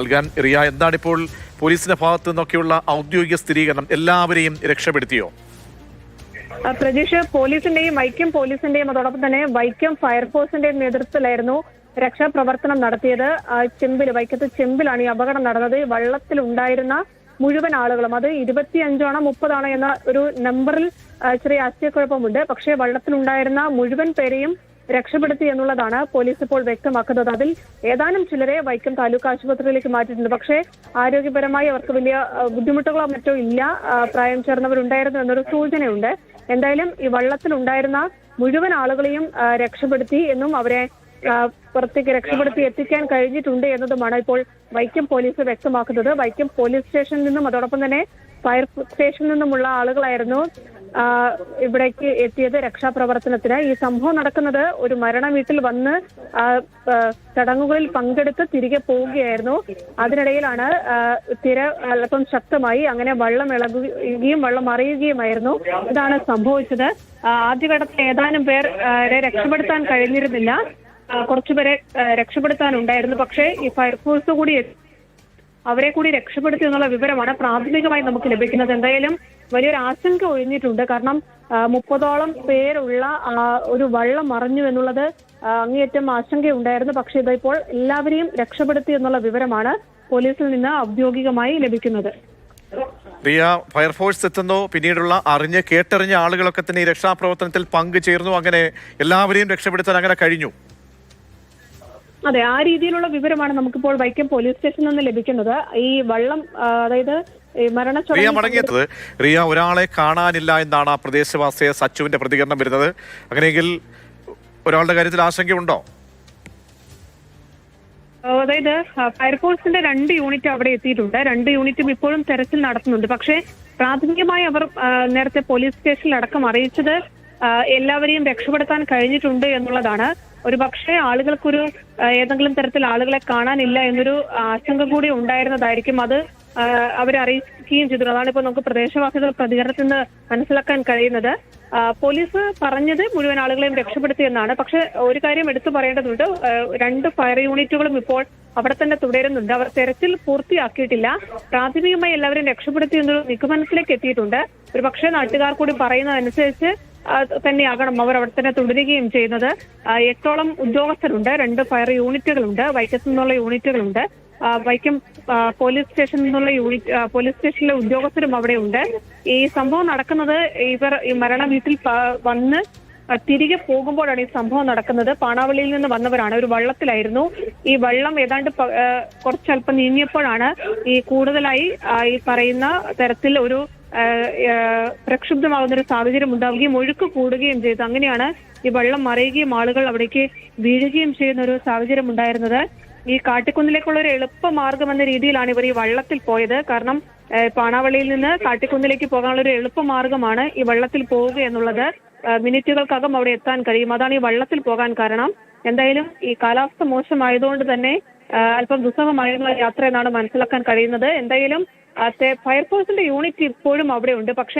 നൽകാൻ റിയ. എന്താണിപ്പോൾ പോലീസിന്റെ ഭാഗത്തു നിന്നൊക്കെയുള്ള ഔദ്യോഗിക സ്ഥിരീകരണം? എല്ലാവരെയും രക്ഷപ്പെടുത്തിയോ? പ്രജീഷ് പോലീസിന്റെയും വൈക്കം പോലീസിന്റെയും അതോടൊപ്പം തന്നെ വൈക്കം ഫയർഫോഴ്സിന്റെയും നേതൃത്വത്തിലായിരുന്നു രക്ഷാപ്രവർത്തനം നടത്തിയത്. ചെമ്പിൽ വൈക്കത്ത് ചെമ്പിലാണ് ഈ അപകടം നടന്നത്. വള്ളത്തിലുണ്ടായിരുന്ന മുഴുവൻ ആളുകളും അത് ഇരുപത്തിയഞ്ചാണോ മുപ്പതാണോ എന്ന ഒരു നമ്പറിൽ ചെറിയ ആശയക്കുഴപ്പമുണ്ട്. പക്ഷേ വള്ളത്തിലുണ്ടായിരുന്ന മുഴുവൻ പേരെയും രക്ഷപ്പെടുത്തി എന്നുള്ളതാണ് പോലീസ് ഇപ്പോൾ വ്യക്തമാക്കുന്നത്. അതിൽ ഏതാനും ചിലരെ വൈക്കം താലൂക്ക് ആശുപത്രിയിലേക്ക് മാറ്റിയിട്ടുണ്ട്. പക്ഷേ ആരോഗ്യപരമായി അവർക്ക് വലിയ ബുദ്ധിമുട്ടുകളോ മറ്റോ ഇല്ല. പ്രായം ചേർന്നവരുണ്ടായിരുന്നു എന്നൊരു സൂചനയുണ്ട്. എന്തായാലും ഈ വള്ളത്തിലുണ്ടായിരുന്ന മുഴുവൻ ആളുകളെയും രക്ഷപ്പെടുത്തി എന്നും അവരെ പുറത്തേക്ക് രക്ഷപ്പെടുത്തി എത്തിക്കാൻ കഴിഞ്ഞിട്ടുണ്ട് എന്നതുമാണ് ഇപ്പോൾ വൈക്കം പോലീസ് വ്യക്തമാക്കുന്നത്. വൈക്കം പോലീസ് സ്റ്റേഷനിൽ നിന്നും അതോടൊപ്പം തന്നെ ഫയർ സ്റ്റേഷനിൽ നിന്നുമുള്ള ആളുകളായിരുന്നു. ഇവിടേക്ക് എത്തിയത് രക്ഷാപ്രവർത്തനത്തിന്. ഈ സംഭവം നടക്കുന്നത് ഒരു മരണ വീട്ടിൽ വന്ന് ചടങ്ങുകളിൽ പങ്കെടുത്ത് തിരികെ പോവുകയായിരുന്നു. അതിനിടയിലാണ് തിര അല്പം ശക്തമായി അങ്ങനെ വെള്ളം ഇളകുകയും വെള്ളം അറിയുകയുമായിരുന്നു ഇതാണ് സംഭവിച്ചത്. ആദ്യഘട്ടത്തിൽ ഏതാനും പേർ രക്ഷപ്പെടുത്താൻ കഴിഞ്ഞിരുന്നില്ല. കുറച്ചുപേരെ രക്ഷപ്പെടുത്താനുണ്ടായിരുന്നു. പക്ഷേ ഈ ഫയർഫോഴ്സ് കൂടി അവരെ കൂടി രക്ഷപ്പെടുത്തി എന്നുള്ള വിവരമാണ് പ്രാഥമികമായി നമുക്ക് ലഭിക്കുന്നത്. എന്തായാലും വലിയൊരു ആശങ്ക ഒഴിഞ്ഞിട്ടുണ്ട്. കാരണം മുപ്പതോളം പേരുള്ള ഒരു വള്ളം മറിഞ്ഞു എന്നുള്ളത് അങ്ങേയറ്റം ആശങ്കയുണ്ടായിരുന്നു. പക്ഷേ ഇതിപ്പോൾ എല്ലാവരെയും രക്ഷപ്പെടുത്തി എന്നുള്ള വിവരമാണ് പോലീസിൽ നിന്ന് ഔദ്യോഗികമായി ലഭിക്കുന്നത്. റിയ ഫയർഫോഴ്സ് എത്തുന്നു. പിന്നീടുള്ള അറിഞ്ഞ് കേട്ടറിഞ്ഞ ആളുകളൊക്കെ തന്നെ ഈ രക്ഷാപ്രവർത്തനത്തിൽ പങ്കുചേർന്നു. അങ്ങനെ എല്ലാവരെയും രക്ഷപ്പെടുത്താൻ അങ്ങനെ കഴിഞ്ഞു. അതെ ആ രീതിയിലുള്ള വിവരമാണ് നമുക്കിപ്പോൾ വൈക്കം പോലീസ് സ്റ്റേഷനിൽ നിന്ന് ലഭിക്കുന്നത്. ഈ വള്ളം അതായത് റിയ മടങ്ങിയെത്തത്. റിയ ഒരാളെ കാണാനില്ല എന്നാണ് ആ പ്രദേശവാസിയെ സച്ചുവിന്റെ പ്രതികരണം വരുന്നത്. അങ്ങനെയെങ്കിൽ ഒരാളുടെ കാര്യത്തിൽ ആശങ്കയുണ്ടോ? അതായത് ഫയർഫോഴ്സിന്റെ രണ്ട് യൂണിറ്റ് അവിടെ എത്തിയിട്ടുണ്ട്. രണ്ട് യൂണിറ്റും ഇപ്പോഴും തെരച്ചിൽ നടത്തുന്നുണ്ട്. പക്ഷേ പ്രാഥമികമായി അവർ നേരത്തെ പോലീസ് സ്റ്റേഷനിൽ അടക്കം അറിയിച്ചത് എല്ലാവരെയും രക്ഷപ്പെടുത്താൻ കഴിഞ്ഞിട്ടുണ്ട് എന്നുള്ളതാണ്. ഒരു പക്ഷേ ആളുകൾക്കൊരു ഏതെങ്കിലും തരത്തിൽ ആളുകളെ കാണാനില്ല എന്നൊരു ആശങ്ക കൂടി ഉണ്ടായിരുന്നതായിരിക്കും അത് അവരെ അറിയിക്കുകയും ചെയ്തു. അതാണ് ഇപ്പോൾ നമുക്ക് പ്രദേശവാസികൾ പ്രതികരണത്തിൽ നിന്ന് മനസ്സിലാക്കാൻ കഴിയുന്നത്. പോലീസ് പറഞ്ഞത് മുഴുവൻ ആളുകളെയും രക്ഷപ്പെടുത്തി എന്നാണ്. പക്ഷെ ഒരു കാര്യം എടുത്തു പറയേണ്ടതുണ്ട്. രണ്ട് ഫയർ യൂണിറ്റുകളും ഇപ്പോൾ അവിടെ തന്നെ തുടരുന്നുണ്ട്. അവർ തെരച്ചിൽ പൂർത്തിയാക്കിയിട്ടില്ല. പ്രാഥമികമായി എല്ലാവരും രക്ഷപ്പെടുത്തി എന്നൊരു നിഗമനത്തിലേക്ക് എത്തിയിട്ടുണ്ട്. ഒരു പക്ഷേ നാട്ടുകാർ കൂടി പറയുന്നതനുസരിച്ച് തന്നെയാകണം. അവർ അവിടെ തന്നെ തുടരുകയും ചെയ്യുന്നത്. എട്ടോളം ഉദ്യോഗസ്ഥരുണ്ട്. രണ്ട് ഫയർ യൂണിറ്റുകളുണ്ട്. വൈക്കത്ത് നിന്നുള്ള യൂണിറ്റുകളുണ്ട്. വൈക്കം പോലീസ് സ്റ്റേഷനിൽ നിന്നുള്ള യൂണിറ്റ് പോലീസ് സ്റ്റേഷനിലെ ഉദ്യോഗസ്ഥരും അവിടെ ഉണ്ട്. ഈ സംഭവം നടക്കുന്നത് ഇവർ ഈ മരണ വീട്ടിൽ വന്ന് തിരികെ പോകുമ്പോഴാണ് ഈ സംഭവം നടക്കുന്നത്. പാണാവള്ളിയിൽ നിന്ന് വന്നവരാണ്. ഒരു വള്ളത്തിലായിരുന്നു. ഈ വള്ളം ഏതാണ്ട് കുറച്ചല്പം നീങ്ങിയപ്പോഴാണ് ഈ കൂടുതലായി ഈ പറയുന്ന തരത്തിൽ ഒരു പ്രക്ഷുബ്ധമാകുന്ന ഒരു സാഹചര്യം ഉണ്ടാവുകയും ഒഴുക്ക് കൂടുകയും ചെയ്തു. അങ്ങനെയാണ് ഈ വെള്ളം മറിയുകയും ആളുകൾ അവിടേക്ക് വീഴുകയും ചെയ്യുന്ന ഒരു സാഹചര്യം ഉണ്ടായിരുന്നത്. ഈ കാട്ടിക്കുന്നിലേക്കുള്ള ഒരു എളുപ്പ മാർഗം എന്ന രീതിയിലാണ് ഇവർ ഈ വള്ളത്തിൽ പോയത്. കാരണം പാണാവളിയിൽ നിന്ന് കാട്ടിക്കുന്നിലേക്ക് പോകാനുള്ള ഒരു എളുപ്പ മാർഗമാണ് ഈ വള്ളത്തിൽ പോവുക എന്നുള്ളത്. മിനിറ്റുകൾക്കകം അവിടെ എത്താൻ കഴിയും. അതാണ് ഈ വള്ളത്തിൽ പോകാൻ കാരണം. എന്തായാലും ഈ കാലാവസ്ഥ മോശമായതുകൊണ്ട് തന്നെ അല്പം ദുസ്സഹമായിരുന്നു യാത്ര എന്നാണ് മനസ്സിലാക്കാൻ കഴിയുന്നത്. എന്തായാലും ആ, തെ- ഫയർഫോഴ്സിന്റെ യൂണിറ്റ് ഇപ്പോഴും അവിടെ ഉണ്ട്. പക്ഷേ